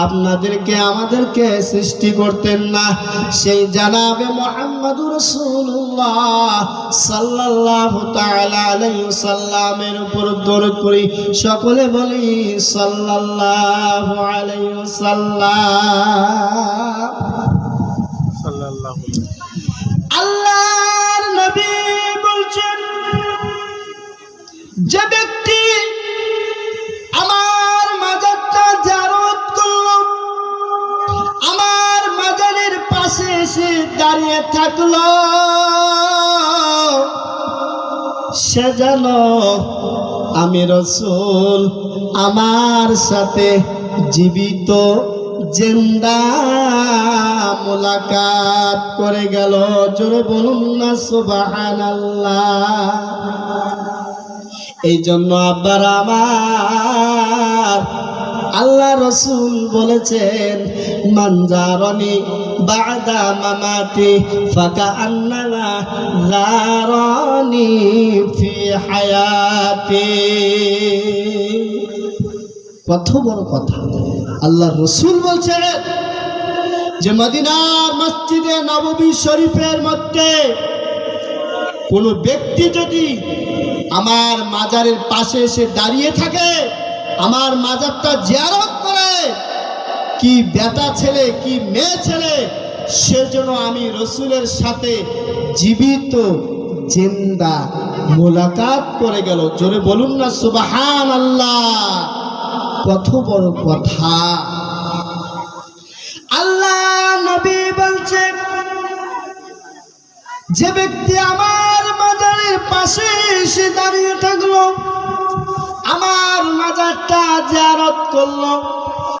আপনাদেরকে, আমাদেরকে সৃষ্টি করতেন না। সেই জানাবে মোহাম্মদুর সাল্লামের উপর দরুদ করি সকলে বলি আলাইহি দাঁড়িয়ে থাকল। সে যেন আমি রসুল, আমার সাথে জীবিত জেন্দা মোলাকাত করে গেল। জোরে বলুন না সুবাহান এই জন্য আব্বার আমার আল্লাহ রসুল বলেছেন মানজারনি বাদা মামাতি ফাকা আন্নালা গারনি ফি হায়াতি। কত বড় কথা। আল্লাহ রসুল বলছেন যে, মদিনার মসজিদে নববী শরীফের মধ্যে কোন ব্যক্তি যদি আমার মাজারের পাশে এসে দাঁড়িয়ে থাকে আমার মাজারটা জিয়ারত করে। কি বেটা ছেলে, কি মেয়ে ছেলে, সেজন্য আমি রসুলের সাথে জীবিত জিন্দা মোলাকাত করে গেল। জোরে বলুন না সুবাহান আল্লাহ কত বড় কথা। আল্লাহ নবী বলছেন যে ব্যক্তি আমার মাজারের পাশে এসে দাঁড়িয়ে থাকল জিয়ারত করল।